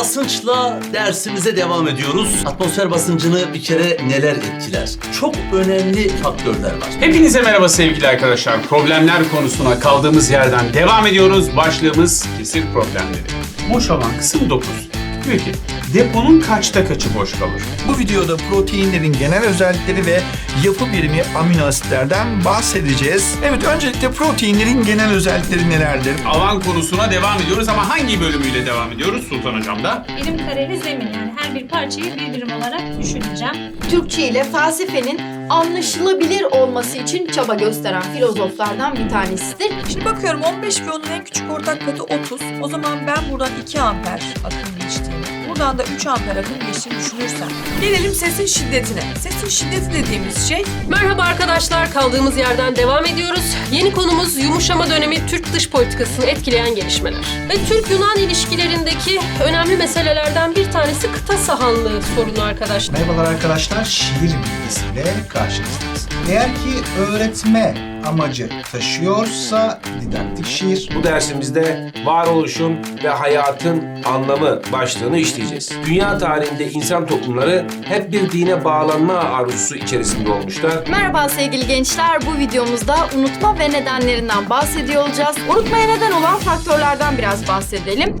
basınçla dersimize devam ediyoruz. Atmosfer basıncını bir kere neler etkiler? Çok önemli faktörler var. Hepinize merhaba sevgili arkadaşlar. Problemler konusuna kaldığımız yerden devam ediyoruz. Başlığımız kesir problemleri. Boş alan kısım 9. Diyor ki deponun kaçta kaçı boş kalır? Bu videoda proteinlerin genel özellikleri ve yapı birimi amino asitlerden bahsedeceğiz. Evet öncelikle proteinlerin genel özellikleri nelerdir? Alan konusuna devam ediyoruz ama hangi bölümüyle devam ediyoruz Sultan Hocam da? birim kareli zemin yani her bir parçayı bir birim olarak düşüneceğim. Türkçe ile felsefenin anlaşılabilir olması için çaba gösteren filozoflardan bir tanesidir. Şimdi bakıyorum 15 ve onun en küçük ortak katı 30. O zaman ben buradan 2 amper akım geçtiğini, buradan da 3 amper akım geçtiğini düşünürsem. Gelelim sesin şiddetine. Sesin şiddeti dediğimiz şey Merhaba arkadaşlar, kaldığımız yerden devam ediyoruz. Yeni konumuz yumuşama dönemi Türk dış politikasını etkileyen gelişmeler. Ve Türk-Yunan ilişkilerindeki önemli meselelerden bir tanesi kıta sahanlığı sorunu arkadaşlar. Merhabalar arkadaşlar, şiir bilgisiyle karşınızdayız. Eğer ki öğretme amacı taşıyorsa didaktik şiir, Bu dersimizde varoluşun ve hayatın anlamı başlığını işleyeceğiz. Dünya tarihinde insan toplumları hep bir dine bağlanma arzusu içerisinde olmuşlar. Merhaba sevgili gençler. Bu videomuzda unutma ve nedenlerinden bahsediyor olacağız. Unutmaya neden olan faktörlerden biraz bahsedelim.